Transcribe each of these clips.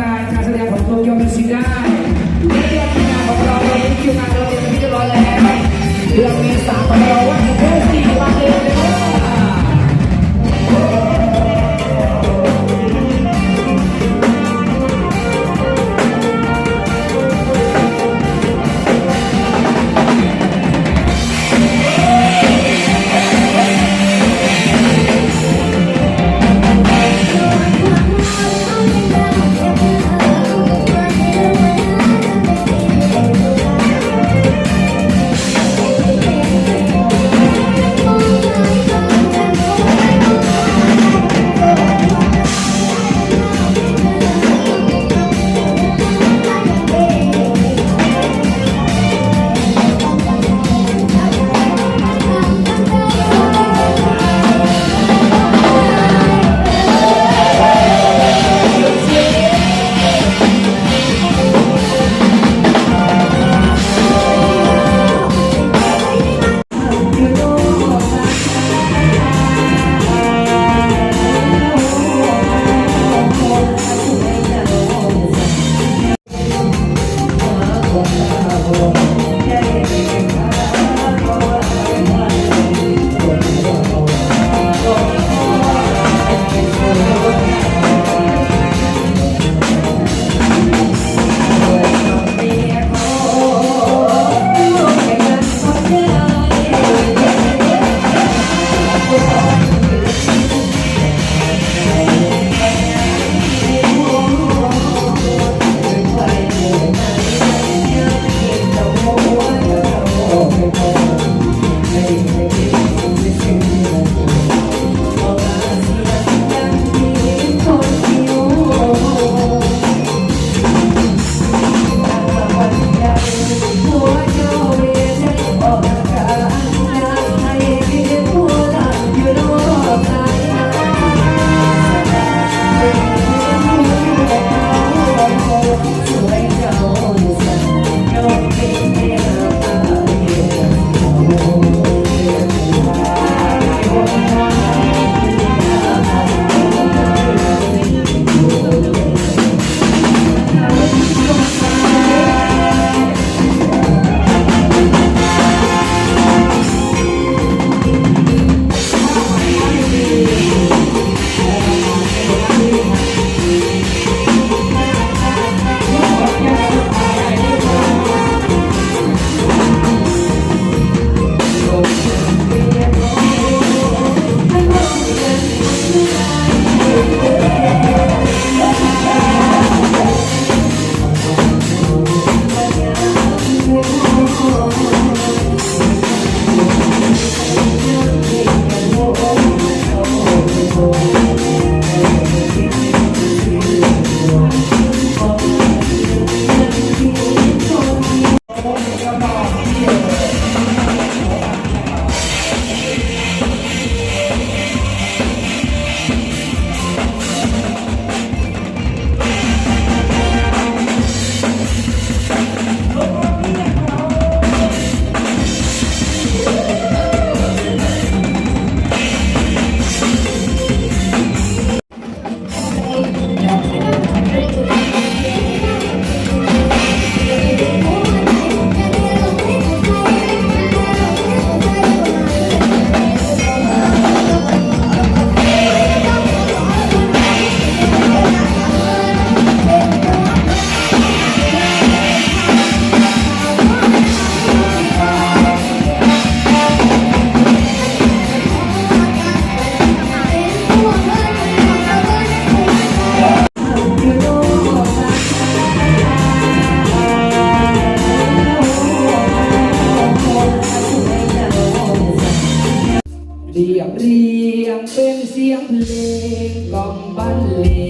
casa de Apolonio Musical. เสียงเพลงกลองบรรเลง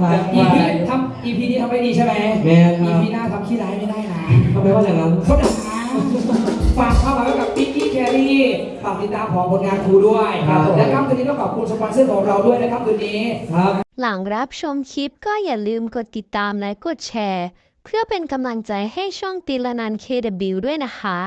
ครับ อีพีทำอีพีนี้ทำไม่ดีใช่ไหมแม่ครับพีหน้าทำขี้ร้ายไม่ได้นะทำไมว่าอย่างนั้น เขาด่าฝากเข้ามาแล้วกับปิ๊กกี้แครี่ฝากติดตามของผลงานครูด้วยครับและครับทีนี้ต้องขอบคุณสปอนเซอร์ของเราด้วยนะครับคืนนี้ ครับ หลังรับชมคลิปก็อย่าลืมกดติดตามและกดแชร์ เพื่อเป็นกำลังใจให้ช่องตีละนันเคดบิวด้วยนะคะ